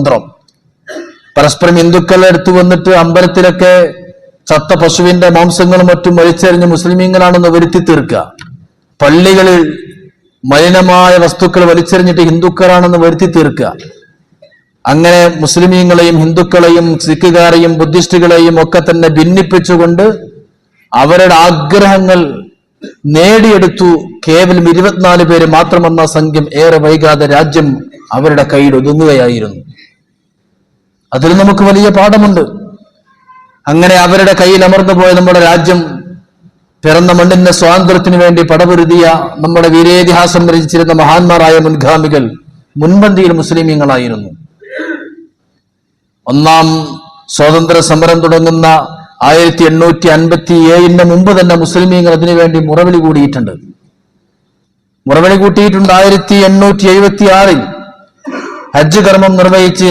തന്ത്രം പരസ്പരം ഹിന്ദുക്കളെ എടുത്തു വന്നിട്ട് അമ്പലത്തിലൊക്കെ ചത്ത പശുവിന്റെ മാംസങ്ങളും മറ്റും വലിച്ചെറിഞ്ഞ് മുസ്ലിമീങ്ങളാണെന്ന് വരുത്തി തീർക്കുക പള്ളികളിൽ മലിനമായ വസ്തുക്കൾ വലിച്ചെറിഞ്ഞിട്ട് ഹിന്ദുക്കളാണെന്ന് വരുത്തി തീർക്കുക അങ്ങനെ മുസ്ലിമീങ്ങളെയും ഹിന്ദുക്കളെയും സിഖുകാരെയും ബുദ്ധിസ്റ്റുകളെയും ഒക്കെ തന്നെ ഭിന്നിപ്പിച്ചുകൊണ്ട് അവരുടെ ആഗ്രഹങ്ങൾ നേടിയെടുത്തു. കേവലം ഇരുപത്തിനാല് പേര് മാത്രമെന്ന സംഖ്യം ഏറെ വൈകാതെ രാജ്യം അവരുടെ കയ്യിൽ ഒതുങ്ങുകയായിരുന്നു. അതിൽ നമുക്ക് വലിയ പാഠമുണ്ട്. അങ്ങനെ അവരുടെ കയ്യിൽ അമർന്നു പോയ നമ്മുടെ രാജ്യം പിറന്ന മണ്ണിന്റെ സ്വാതന്ത്ര്യത്തിന് വേണ്ടി പടപൊരുതിയ നമ്മുടെ വീരേതിഹാസം രചിച്ചിരുന്ന മഹാന്മാരായ മുൻഗാമികൾ മുൻപന്തിയിൽ മുസ്ലിമീങ്ങളായിരുന്നു. ഒന്നാം സ്വാതന്ത്ര്യ സമരം തുടങ്ങുന്ന ആയിരത്തി എണ്ണൂറ്റി അൻപത്തി ഏഴിന് മുമ്പ് തന്നെ മുസ്ലിമീങ്ങൾ അതിനുവേണ്ടി മുറവിളി കൂടിയിട്ടുണ്ട്. മുറവിളി കൂട്ടിയിട്ടുണ്ട് ആയിരത്തി എണ്ണൂറ്റി എഴുപത്തി ആറിൽ ഹജ്ജ് കർമ്മം നിർവഹിച്ച്